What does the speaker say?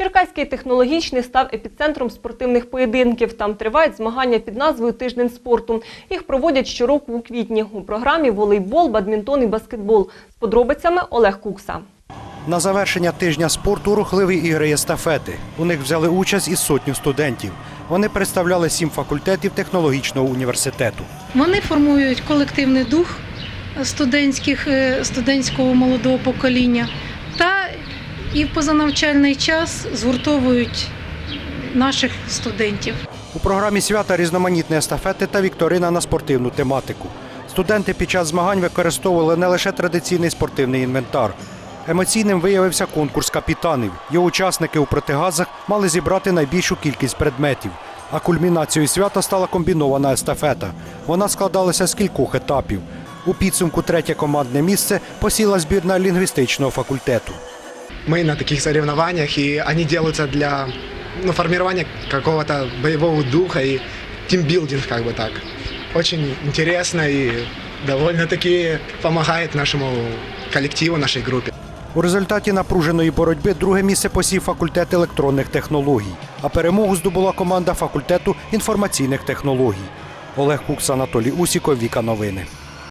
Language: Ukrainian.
Черкаський технологічний став епіцентром спортивних поєдинків. Там тривають змагання під назвою Тиждень спорту. Їх проводять щороку у квітні. У програмі волейбол, бадмінтон і баскетбол. З подробицями Олег Кукса. На завершення тижня спорту рухливі ігри естафети. У них взяли участь із сотню студентів. Вони представляли сім факультетів технологічного університету. Вони формують колективний дух студентських, е, студентського молодого покоління і в позанавчальний час згуртовують наших студентів. У програмі свята різноманітні естафети та вікторина на спортивну тематику. Студенти під час змагань використовували не лише традиційний спортивний інвентар. Емоційним виявився конкурс капітанів. Його учасники у протигазах мали зібрати найбільшу кількість предметів. А кульмінацією свята стала комбінована естафета. Вона складалася з кількох етапів. У підсумку третє командне місце посіла збірна лінгвістичного факультету. Мы на таких соревнованиях, и они делаются для ну, формирования какого-то боевого духа и тимбилдинг, как бы так. Очень интересно и довольно-таки помогает нашему коллективу, нашей группе. У результаті напруженої боротьби друге місце посів факультет електронних технологій, а перемогу здобула команда факультету інформаційних технологій. Олег Кукс, Анатолій Усіков, Віка Новини.